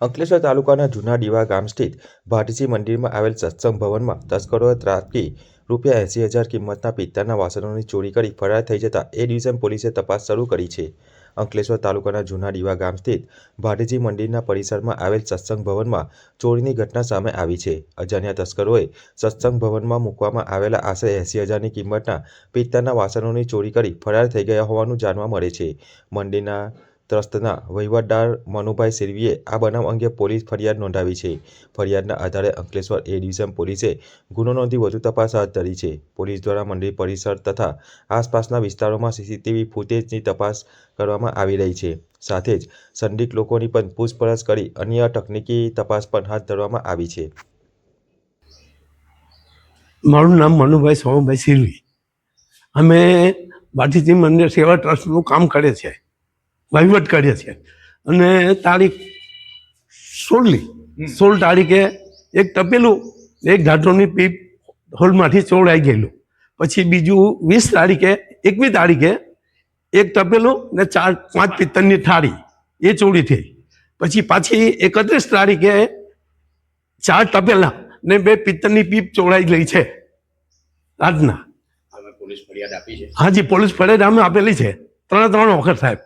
અંકલેશ્વર તાલુકાના જૂના ડીવા ગામ સ્થિત ભાટીજી મંદિરમાં આવેલ સત્સંગ ભવનમાં તસ્કરોએ ત્રાટકી રૂપિયા એંસી હજાર કિંમતના પિત્તળના વાસણોની ચોરી કરી ફરાર થઈ જતા એ ડિવિઝન પોલીસે તપાસ શરૂ કરી છે. અંકલેશ્વર તાલુકાના જૂના ડીવા ગામ સ્થિત ભાટીજી મંદિરના પરિસરમાં આવેલ સત્સંગ ભવનમાં ચોરીની ઘટના સામે આવી છે. અજાણ્યા તસ્કરોએ સત્સંગ ભવનમાં મૂકવામાં આવેલા આશરે એંસી હજારની કિંમતના પિત્તળના વાસણોની ચોરી કરી ફરાર થઈ ગયા હોવાનું જાણવા મળે છે. મંદિરના ટ્રસ્ટના વહીવટદાર મનુભાઈ સિરવીએ આ બનાવ અંગે પોલીસ ફરિયાદ નોંધાવી છે. ફરિયાદના આધારે અંકલેશ્વર એ ડિવિઝન પોલીસે ગુનો નોંધી વધુ તપાસ હાથ ધરી છે. પોલીસ દ્વારા મંદિર પરિસર તથા આસપાસના વિસ્તારોમાં સીસીટીવી ફૂટેજની તપાસ કરવામાં આવી રહી છે. સાથે જ સંદિગ્ધ લોકોની પણ પૂછપરછ કરી અન્ય તકનીકી તપાસ પણ હાથ ધરવામાં આવી છે. મારું નામ મનુભાઈ સોમભાઈ સિરવી. અમે બાટીજી મંદિર સેવા ટ્રસ્ટનું કામ કરે છીએ વહીવટ કરીએ છીએ. અને તારીખ સોળની સોળ તારીખે એક તપેલું એક ધાતુની પીપ હોલમાંથી ચોળાઈ ગયેલું. પછી બીજું વીસ તારીખે એકવીસ તારીખે એક તપેલું ને ચાર પાંચ પિત્તળની થાળી. એ ચોરી થઈ. પછી પાછી એકત્રીસ તારીખે ચાર તપેલા ને બે પિત્તળની પીપ ચોળાઈ ગઈ છે. આજના પોલીસ ફરિયાદ આપી છે? હાજી પોલીસ ફરિયાદ અમે આપેલી છે. ત્રણ ત્રણ વખત સાહેબ.